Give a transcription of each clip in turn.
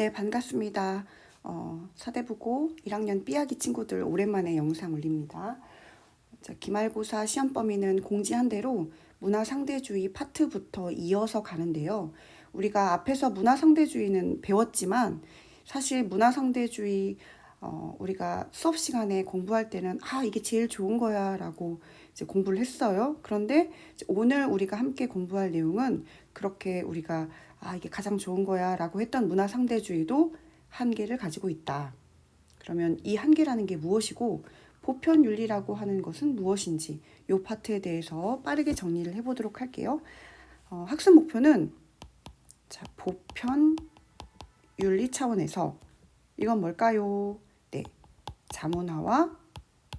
네, 반갑습니다. 어, 사대부고 1학년 삐아기 친구들 오랜만에 영상 올립니다. 자, 기말고사 시험 범위는 공지한 대로 문화상대주의 파트부터 이어서 가는데요. 우리가 앞에서 문화상대주의는 배웠지만 사실 문화상대주의 어, 우리가 수업 시간에 공부할 때는 아 이게 제일 좋은 거야 라고 이제 공부를 했어요. 그런데 오늘 우리가 함께 공부할 내용은 그렇게 우리가 아 이게 가장 좋은 거야 라고 했던 문화 상대주의도 한계를 가지고 있다. 그러면 이 한계라는 게 무엇이고 보편 윤리라고 하는 것은 무엇인지 이 파트에 대해서 빠르게 정리를 해보도록 할게요. 어, 학습 목표는 자 보편 윤리 차원에서 이건 뭘까요? 네, 자문화와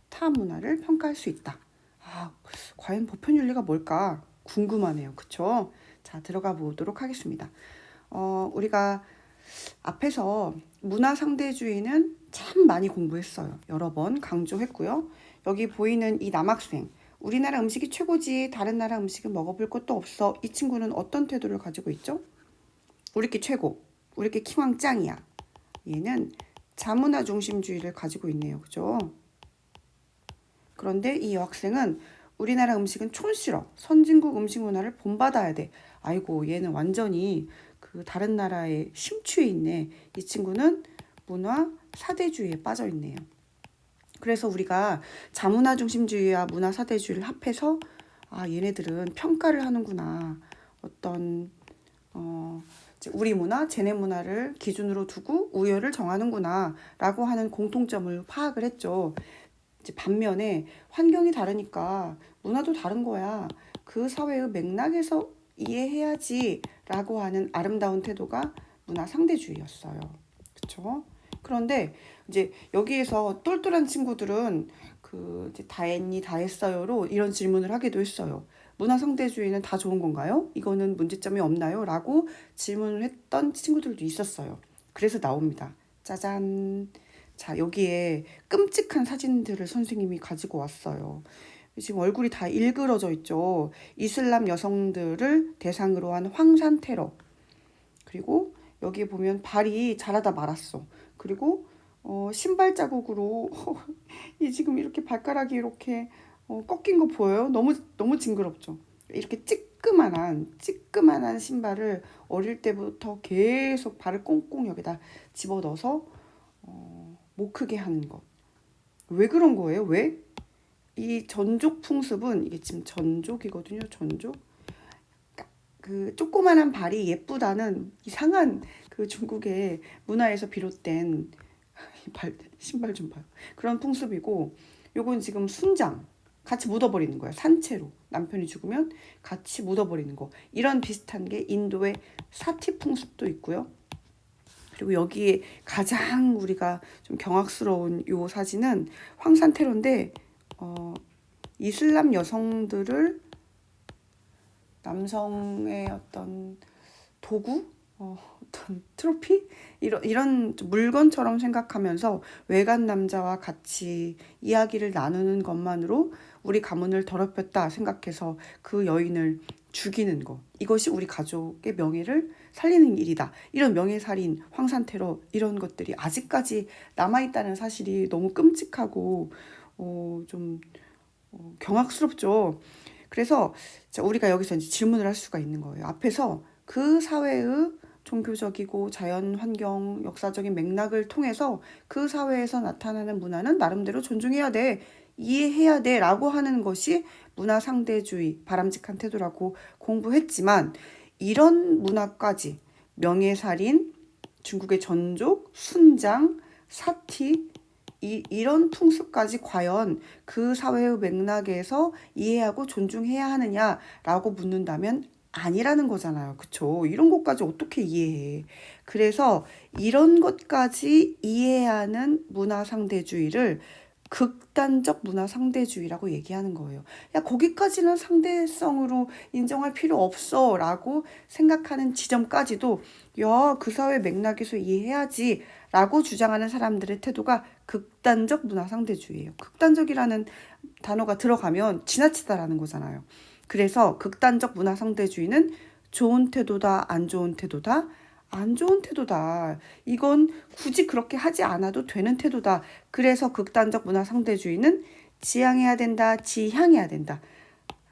타문화를 평가할 수 있다. 아, 과연 보편 윤리가 뭘까 궁금하네요. 그쵸? 자, 들어가 보도록 하겠습니다. 어, 우리가 앞에서 문화 상대주의는 참 많이 공부했어요. 여러 번 강조했고요. 여기 보이는 이 남학생. 우리나라 음식이 최고지. 다른 나라 음식은 먹어볼 것도 없어. 이 친구는 어떤 태도를 가지고 있죠? 우리께 최고. 우리께 킹왕 짱이야. 얘는 자문화 중심주의를 가지고 있네요. 그죠? 그런데 이 여학생은 우리나라 음식은 촌스러. 선진국 음식 문화를 본받아야 돼. 아이고, 얘는 완전히 그 다른 나라에 심취해 있네. 이 친구는 문화 사대주의에 빠져 있네요. 그래서 우리가 자문화 중심주의와 문화 사대주의를 합해서 아, 얘네들은 평가를 하는구나. 어떤 어 우리 문화, 쟤네 문화를 기준으로 두고 우열을 정하는구나라고 하는 공통점을 파악을 했죠. 이제 반면에 환경이 다르니까 문화도 다른 거야. 그 사회의 맥락에서 이해해야지라고 하는 아름다운 태도가 문화 상대주의였어요. 그렇죠? 그런데 이제 여기에서 똘똘한 친구들은 그 이제 다 했니 다 했어요로 이런 질문을 하기도 했어요. 문화 상대주의는 다 좋은 건가요? 이거는 문제점이 없나요? 라고 질문을 했던 친구들도 있었어요. 그래서 나옵니다. 짜잔. 자, 여기에 끔찍한 사진들을 선생님이 가지고 왔어요. 지금 얼굴이 다 일그러져 있죠. 이슬람 여성들을 대상으로 한 황산 테러. 그리고 여기 보면 발이 자라다 말았어. 그리고 어, 신발 자국으로 이 지금 이렇게 발가락이 이렇게 어, 꺾인 거 보여요? 너무 너무 징그럽죠. 이렇게 찌끄만한 찌끄만한 신발을 어릴 때부터 계속 발을 꽁꽁 여기다 집어 넣어서 어, 못 크게 하는 것. 왜 그런 거예요? 왜? 이 전족 풍습은 이게 지금 전족이거든요. 전족. 그 조그만한 발이 예쁘다는 이상한 그 중국의 문화에서 비롯된 발 신발 좀 봐요. 그런 풍습이고 요건 지금 순장 같이 묻어버리는 거야 산채로 남편이 죽으면 같이 묻어버리는 거 이런 비슷한 게 인도의 사티 풍습도 있고요. 그리고 여기에 가장 우리가 좀 경악스러운 요 사진은 황산 테러인데 어, 이슬람 여성들을 남성의 어떤 도구, 어, 어떤 트로피? 이런 이런 물건처럼 생각하면서 외간 남자와 같이 이야기를 나누는 것만으로 우리 가문을 더럽혔다 생각해서 그 여인을 죽이는 것 이것이 우리 가족의 명예를 살리는 일이다. 이런 명예살인 황산 테러 이런 것들이 아직까지 남아 있다는 사실이 너무 끔찍하고 어, 좀 어, 경악스럽죠. 그래서 우리가 여기서 이제 질문을 할 수가 있는 거예요. 앞에서 그 사회의 종교적이고 자연 환경 역사적인 맥락을 통해서 그 사회에서 나타나는 문화는 나름대로 존중해야 돼. 이해해야 돼 라고 하는 것이 문화 상대주의, 바람직한 태도라고 공부했지만 이런 문화까지 명예살인, 중국의 전족, 순장, 사티, 이, 이런 풍습까지 과연 그 사회의 맥락에서 이해하고 존중해야 하느냐라고 묻는다면 아니라는 거잖아요. 그쵸? 이런 것까지 어떻게 이해해? 그래서 이런 것까지 이해하는 문화 상대주의를 극단적 문화 상대주의라고 얘기하는 거예요. 야, 거기까지는 상대성으로 인정할 필요 없어. 라고 생각하는 지점까지도, 야, 그 사회 맥락에서 이해해야지. 라고 주장하는 사람들의 태도가 극단적 문화 상대주의예요. 극단적이라는 단어가 들어가면 지나치다라는 거잖아요. 그래서 극단적 문화 상대주의는 좋은 태도다, 안 좋은 태도다, 안 좋은 태도다. 이건 굳이 그렇게 하지 않아도 되는 태도다. 그래서 극단적 문화 상대주의는 지향해야 된다. 지향해야 된다.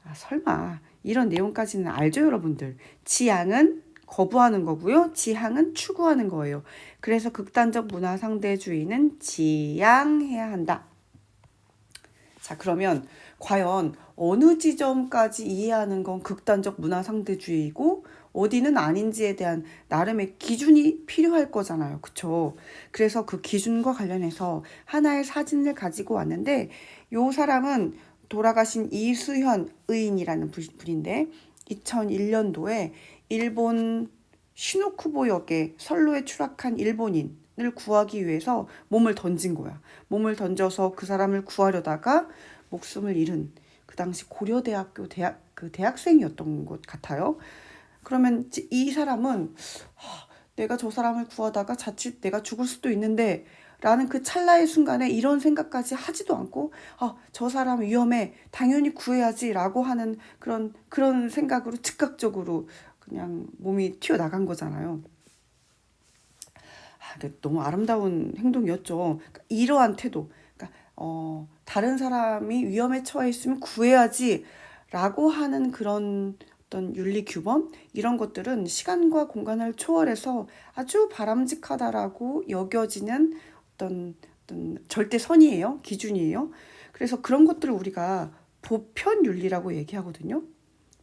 아, 설마 이런 내용까지는 알죠, 여러분들? 지향은 거부하는 거고요. 지향은 추구하는 거예요. 그래서 극단적 문화 상대주의는 지향해야 한다. 자, 그러면 과연 어느 지점까지 이해하는 건 극단적 문화 상대주의이고 어디는 아닌지에 대한 나름의 기준이 필요할 거잖아요. 그쵸? 그래서 그 기준과 관련해서 하나의 사진을 가지고 왔는데 요 사람은 돌아가신 이수현 의인이라는 분인데 2001년도에 일본 시노쿠보 역에 선로에 추락한 일본인을 구하기 위해서 몸을 던진 거야. 몸을 던져서 그 사람을 구하려다가 목숨을 잃은 그 당시 고려대학교 대학 그 대학생이었던 것 같아요. 그러면 이 사람은 하, 내가 저 사람을 구하다가 자칫 내가 죽을 수도 있는데 라는 그 찰나의 순간에 이런 생각까지 하지도 않고 아, 저 사람 위험해 당연히 구해야지 라고 하는 그런 그런 생각으로 즉각적으로 그냥 몸이 튀어나간 거잖아요. 아, 너무 아름다운 행동이었죠. 그러니까 이러한 태도, 그러니까 어, 다른 사람이 위험에 처해 있으면 구해야지 라고 하는 그런 어떤 윤리 규범 이런 것들은 시간과 공간을 초월해서 아주 바람직하다라고 여겨지는 어떤, 어떤 절대 선이에요. 기준이에요. 그래서 그런 것들을 우리가 보편 윤리라고 얘기하거든요.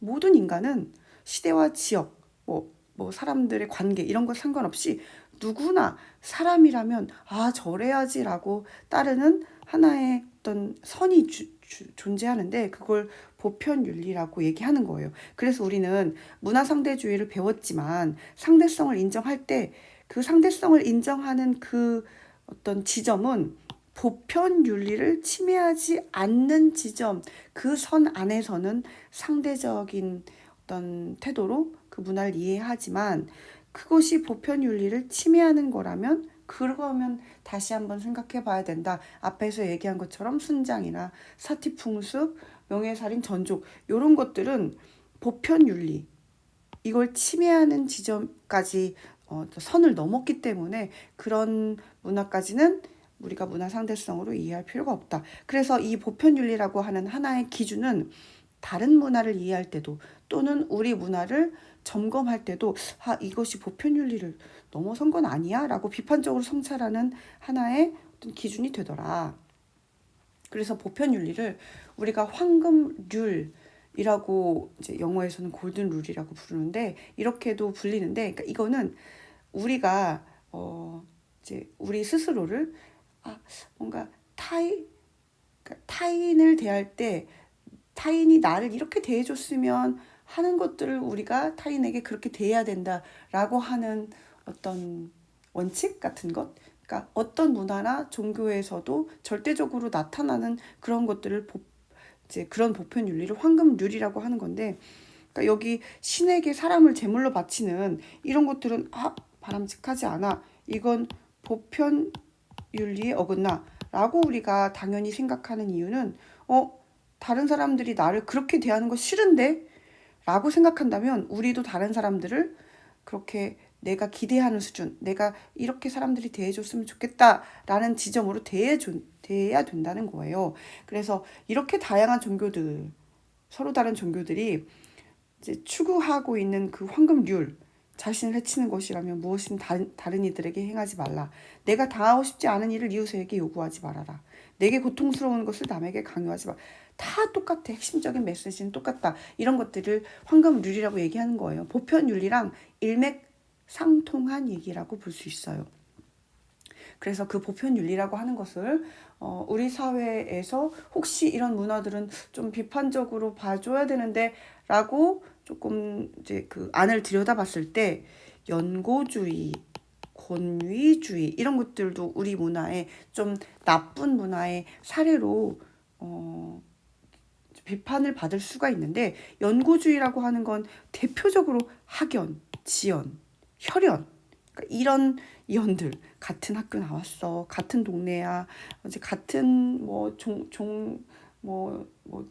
모든 인간은 시대와 지역, 뭐, 뭐 사람들의 관계 이런 것 상관없이 누구나 사람이라면 아 저래야지라고 따르는 하나의 어떤 선이 주, 주, 존재하는데 그걸 보편 윤리라고 얘기하는 거예요. 그래서 우리는 문화 상대주의를 배웠지만 상대성을 인정할 때 그 상대성을 인정하는 그 어떤 지점은 보편 윤리를 침해하지 않는 지점, 그 선 안에서는 상대적인 어떤 태도로 그 문화를 이해하지만 그것이 보편 윤리를 침해하는 거라면 그러면 다시 한번 생각해 봐야 된다. 앞에서 얘기한 것처럼 순장이나 사티풍습, 명예살인, 전족 이런 것들은 보편 윤리 이걸 침해하는 지점까지 어, 선을 넘었기 때문에 그런 문화까지는 우리가 문화 상대성으로 이해할 필요가 없다. 그래서 이 보편 윤리라고 하는 하나의 기준은 다른 문화를 이해할 때도 또는 우리 문화를 점검할 때도 아 이것이 보편 윤리를 넘어선 건 아니야라고 비판적으로 성찰하는 하나의 어떤 기준이 되더라. 그래서 보편 윤리를 우리가 황금률 이라고 이제 영어에서는 골든 룰이라고 부르는데 이렇게도 불리는데 그러니까 이거는 우리가 어 이제 우리 스스로를 아 뭔가 타인 그러니까 타인을 대할 때 타인이 나를 이렇게 대해줬으면 하는 것들을 우리가 타인에게 그렇게 대해야 된다라고 하는 어떤 원칙 같은 것. 그러니까 어떤 문화나 종교에서도 절대적으로 나타나는 그런 것들을 보, 이제 그런 보편 윤리를 황금률이라고 하는 건데 그러니까 여기 신에게 사람을 제물로 바치는 이런 것들은 아 바람직하지 않아. 이건 보편 윤리에 어긋나. 라고 우리가 당연히 생각하는 이유는 어 다른 사람들이 나를 그렇게 대하는 거 싫은데 라고 생각한다면 우리도 다른 사람들을 그렇게 내가 기대하는 수준, 내가 이렇게 사람들이 대해줬으면 좋겠다라는 지점으로 대해줘, 대해야 된다는 거예요. 그래서 이렇게 다양한 종교들, 서로 다른 종교들이 이제 추구하고 있는 그 황금률, 자신을 해치는 것이라면 무엇이든 다른, 다른 이들에게 행하지 말라. 내가 당하고 싶지 않은 일을 이웃에게 요구하지 말아라. 내게 고통스러운 것을 남에게 강요하지 마. 다 똑같아. 핵심적인 메시지는 똑같다. 이런 것들을 황금률이라고 얘기하는 거예요. 보편윤리랑 일맥상통한 얘기라고 볼 수 있어요. 그래서 그 보편윤리라고 하는 것을 어, 우리 사회에서 혹시 이런 문화들은 좀 비판적으로 봐줘야 되는데 라고 조금 이제 그 안을 들여다봤을 때 연고주의, 권위주의 이런 것들도 우리 문화의 좀 나쁜 문화의 사례로 어, 비판을 받을 수가 있는데 연고주의라고 하는 건 대표적으로 학연, 지연, 혈연. 그러니까 이런 이원들 같은 학교 나왔어. 같은 동네야. 이제 같은 뭐 종 종 뭐뭐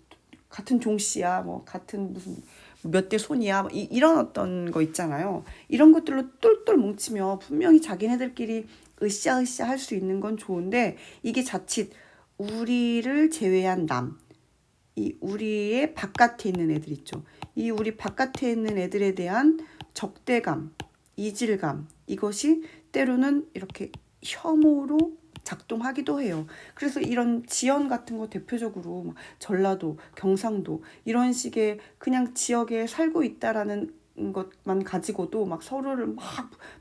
같은 종씨야. 뭐 같은 무슨 몇 대 손이야. 뭐 이, 이런 어떤 거 있잖아요. 이런 것들로 똘똘 뭉치며 분명히 자기네들끼리 으쌰으쌰 할 수 있는 건 좋은데 이게 자칫 우리를 제외한 남, 이 우리의 바깥에 있는 애들 있죠. 이 우리 바깥에 있는 애들에 대한 적대감, 이질감 이것이 때로는 이렇게 혐오로 작동하기도 해요. 그래서 이런 지연 같은 거 대표적으로 막 전라도, 경상도 이런 식의 그냥 지역에 살고 있다라는 것만 가지고도 막 서로를 막,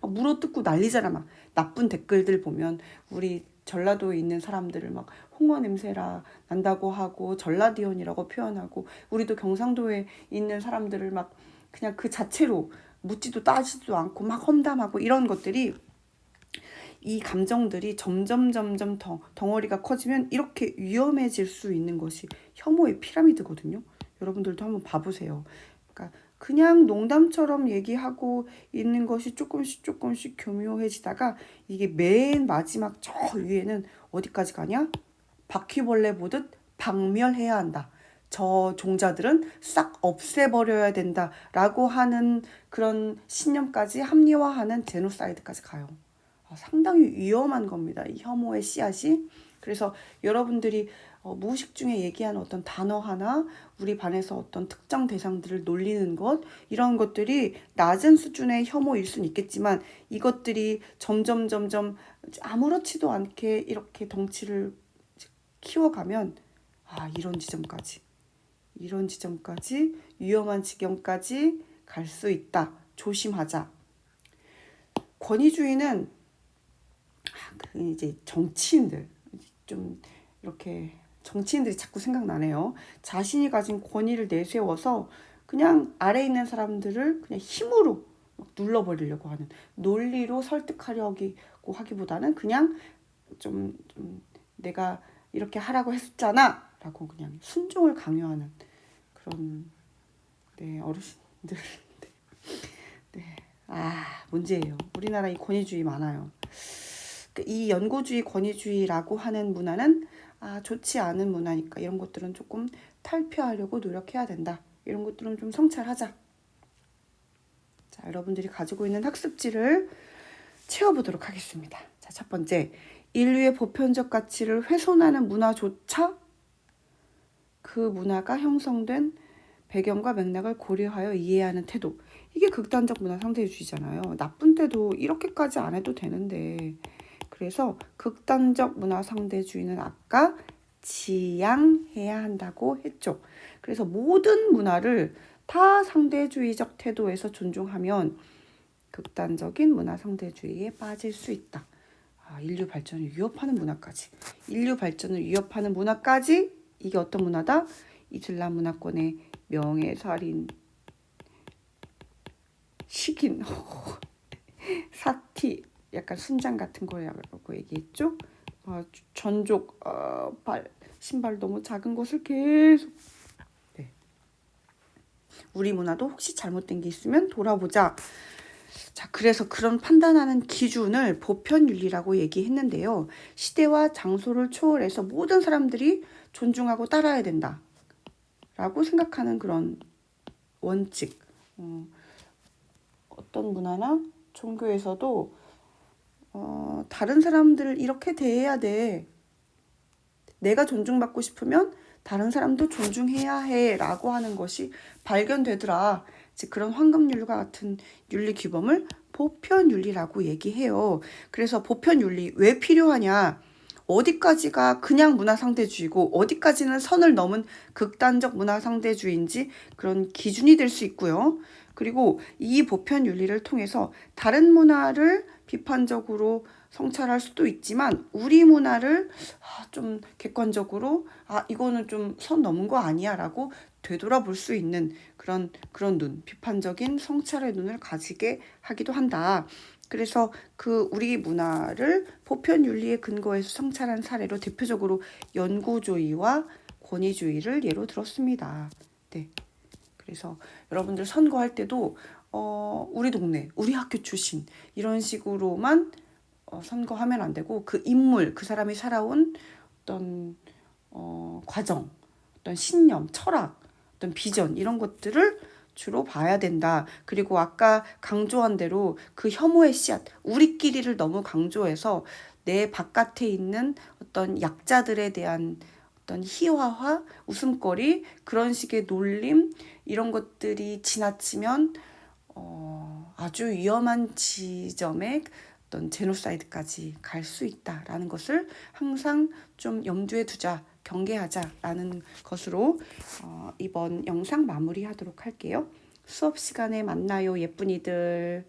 막 물어뜯고 난리잖아. 막 나쁜 댓글들 보면 우리 전라도에 있는 사람들을 막 홍어 냄새라 난다고 하고 전라디언이라고 표현하고 우리도 경상도에 있는 사람들을 막 그냥 그 자체로 묻지도 따지도 않고 막 험담하고 이런 것들이 이 감정들이 점점 점점 더 덩어리가 커지면 이렇게 위험해질 수 있는 것이 혐오의 피라미드거든요. 여러분들도 한번 봐보세요. 그러니까 그냥 농담처럼 얘기하고 있는 것이 조금씩 조금씩 교묘해지다가 이게 맨 마지막 저 위에는 어디까지 가냐? 바퀴벌레 보듯 박멸해야 한다. 저 종자들은 싹 없애버려야 된다 라고 하는 그런 신념까지 합리화하는 제노사이드까지 가요. 아, 상당히 위험한 겁니다. 이 혐오의 씨앗이. 그래서 여러분들이 어, 무의식 중에 얘기하는 어떤 단어 하나, 우리 반에서 어떤 특정 대상들을 놀리는 것, 이런 것들이 낮은 수준의 혐오일 수는 있겠지만 이것들이 점점 점점 아무렇지도 않게 이렇게 덩치를 키워가면 아, 이런 지점까지, 이런 지점까지 위험한 지경까지 갈 수 있다. 조심하자. 권위주의는 아, 그 이제 정치인들 좀 이렇게 정치인들이 자꾸 생각나네요. 자신이 가진 권위를 내세워서 그냥 아래 있는 사람들을 그냥 힘으로 막 눌러버리려고 하는 논리로 설득하려고 하기보다는 그냥 좀, 좀 내가 이렇게 하라고 했잖아 라고 그냥 순종을 강요하는 그런 네 어르신들 네. 네. 아 문제예요. 우리나라 이 권위주의 많아요. 그이 연고주의 권위주의라고 하는 문화는 아 좋지 않은 문화니까 이런 것들은 조금 탈피하려고 노력해야 된다. 이런 것들은 좀 성찰하자. 자 여러분들이 가지고 있는 학습지를 채워보도록 하겠습니다. 자 첫 번째 인류의 보편적 가치를 훼손하는 문화조차 그 문화가 형성된 배경과 맥락을 고려하여 이해하는 태도. 이게 극단적 문화 상대주의잖아요. 나쁜 때도 이렇게까지 안 해도 되는데. 그래서 극단적 문화 상대주의는 아까 지양해야 한다고 했죠. 그래서 모든 문화를 다 상대주의적 태도에서 존중하면 극단적인 문화 상대주의에 빠질 수 있다. 아, 인류 발전을 위협하는 문화까지. 인류 발전을 위협하는 문화까지 이게 어떤 문화다? 이슬람 문화권의 명예살인 시킨 사티 약간 순장 같은 거라고 얘기했죠. 어, 전족 어, 발 신발 너무 작은 것을 계속 네. 우리 문화도 혹시 잘못된 게 있으면 돌아보자. 자, 그래서 그런 판단하는 기준을 보편윤리라고 얘기했는데요. 시대와 장소를 초월해서 모든 사람들이 존중하고 따라야 된다. 라고 생각하는 그런 원칙. 어, 어떤 문화나 종교에서도 어, 다른 사람들을 이렇게 대해야 돼. 내가 존중받고 싶으면 다른 사람도 존중해야 해. 라고 하는 것이 발견되더라. 즉, 그런 황금윤리과 같은 윤리 규범을 보편윤리라고 얘기해요. 그래서 보편윤리 왜 필요하냐? 어디까지가 그냥 문화상대주의고 어디까지는 선을 넘은 극단적 문화상대주의인지 그런 기준이 될 수 있고요. 그리고 이 보편 윤리를 통해서 다른 문화를 비판적으로 성찰할 수도 있지만 우리 문화를 아, 좀 객관적으로 아 이거는 좀 선 넘은 거 아니야라고 되돌아볼 수 있는 그런 그런 눈 비판적인 성찰의 눈을 가지게 하기도 한다. 그래서 그 우리 문화를 보편 윤리에 근거해서 성찰한 사례로 대표적으로 연구주의와 권위주의를 예로 들었습니다. 네. 그래서 여러분들 선거할 때도 어, 우리 동네, 우리 학교 출신 이런 식으로만 어, 선거하면 안 되고 그 인물, 그 사람이 살아온 어떤 어, 과정, 어떤 신념, 철학, 어떤 비전 이런 것들을 주로 봐야 된다. 그리고 아까 강조한 대로 그 혐오의 씨앗, 우리끼리를 너무 강조해서 내 바깥에 있는 어떤 약자들에 대한 어떤 희화화, 웃음거리, 그런 식의 놀림, 이런 것들이 지나치면 어, 아주 위험한 지점에 어떤 제노사이드까지 갈 수 있다라는 것을 항상 좀 염두에 두자, 경계하자라는 것으로 어, 이번 영상 마무리하도록 할게요. 수업 시간에 만나요, 예쁜이들.